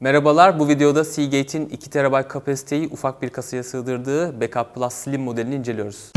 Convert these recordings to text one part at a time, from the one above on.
Merhabalar, bu videoda Seagate'in 2 TB kapasiteyi ufak bir kasaya sığdırdığı Backup Plus Slim modelini inceliyoruz.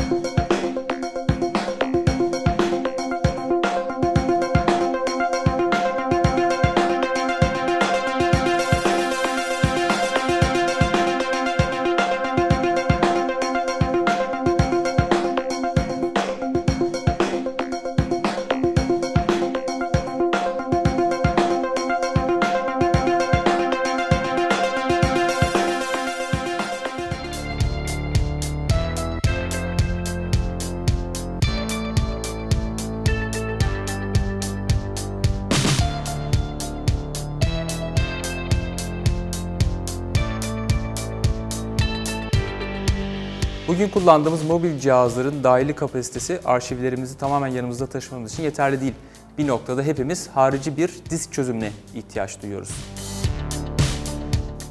Bugün kullandığımız mobil cihazların dahili kapasitesi arşivlerimizi tamamen yanımızda taşımamız için yeterli değil. Bir noktada hepimiz harici bir disk çözümüne ihtiyaç duyuyoruz.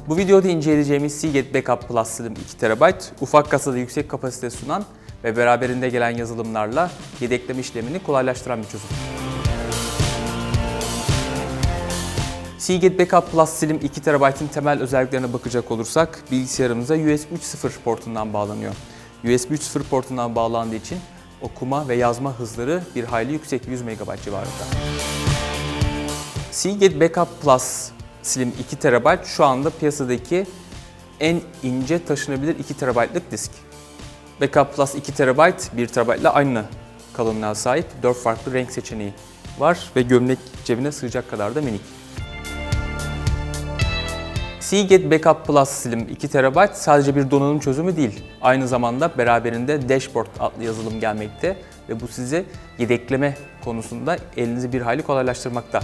Bu videoda inceleyeceğimiz Seagate Backup Plus Slim 2 TB, ufak kasada yüksek kapasite sunan ve beraberinde gelen yazılımlarla yedekleme işlemini kolaylaştıran bir çözüm. Seagate Backup Plus Slim 2 TB'in temel özelliklerine bakacak olursak bilgisayarımıza USB 3.0 portundan bağlanıyor. USB 3.0 portundan bağlandığı için okuma ve yazma hızları bir hayli yüksek 100 MB civarında. Seagate Backup Plus Slim 2 TB şu anda piyasadaki en ince taşınabilir 2 TB'lık disk. Backup Plus 2 TB 1 TB ile aynı kalınlığa sahip 4 farklı renk seçeneği var ve gömlek cebine sığacak kadar da minik. Seagate Backup Plus Slim 2 TB sadece bir donanım çözümü değil. Aynı zamanda beraberinde Dashboard adlı yazılım gelmekte ve bu sizi yedekleme konusunda elinizi bir hayli kolaylaştırmakta.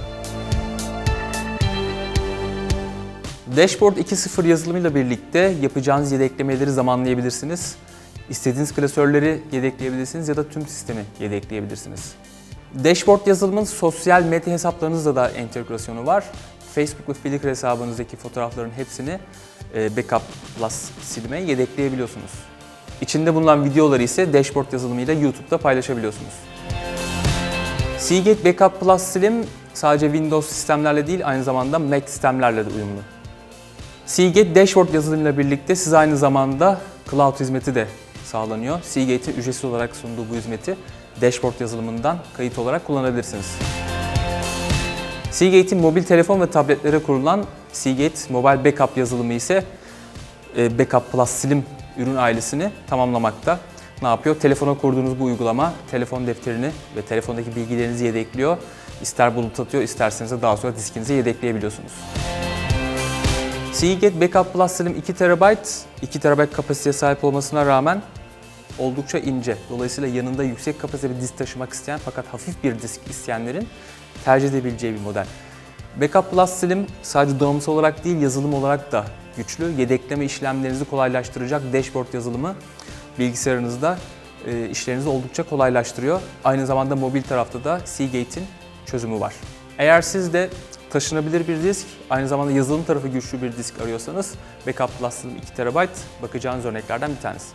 Dashboard 2.0 yazılımıyla birlikte yapacağınız yedeklemeleri zamanlayabilirsiniz. İstediğiniz klasörleri yedekleyebilirsiniz ya da tüm sistemi yedekleyebilirsiniz. Dashboard yazılımın sosyal medya hesaplarınızla da entegrasyonu var. Facebook ve Flickr hesabınızdaki fotoğrafların hepsini e, Backup Plus silime yedekleyebiliyorsunuz. İçinde bulunan videoları ise Dashboard yazılımıyla YouTube'da paylaşabiliyorsunuz. Seagate Backup Plus Slim sadece Windows sistemlerle değil aynı zamanda Mac sistemlerle de uyumlu. Seagate Dashboard yazılımıyla birlikte size aynı zamanda cloud hizmeti de sağlanıyor. Seagate'in ücretsiz olarak sunduğu bu hizmeti Dashboard yazılımından kayıt olarak kullanabilirsiniz. Seagate'in mobil telefon ve tabletlere kurulan Seagate Mobile Backup yazılımı ise e, Backup Plus Slim ürün ailesini tamamlamakta. Ne yapıyor? Telefona kurduğunuz bu uygulama telefon defterini ve telefondaki bilgilerinizi yedekliyor. İster bulut atıyor, isterseniz de daha sonra diskinize yedekleyebiliyorsunuz. Seagate Backup Plus Slim 2 TB, 2 TB kapasiteye sahip olmasına rağmen oldukça ince. Dolayısıyla yanında yüksek kapasite bir disk taşımak isteyen fakat hafif bir disk isteyenlerin tercih edebileceği bir model. Backup Plus Slim sadece donanımsal olarak değil yazılım olarak da güçlü. Yedekleme işlemlerinizi kolaylaştıracak dashboard yazılımı bilgisayarınızda e, işlerinizi oldukça kolaylaştırıyor. Aynı zamanda mobil tarafta da Seagate'in çözümü var. Eğer siz de taşınabilir bir disk, aynı zamanda yazılım tarafı güçlü bir disk arıyorsanız Backup Plus Slim 2 TB bakacağınız örneklerden bir tanesi.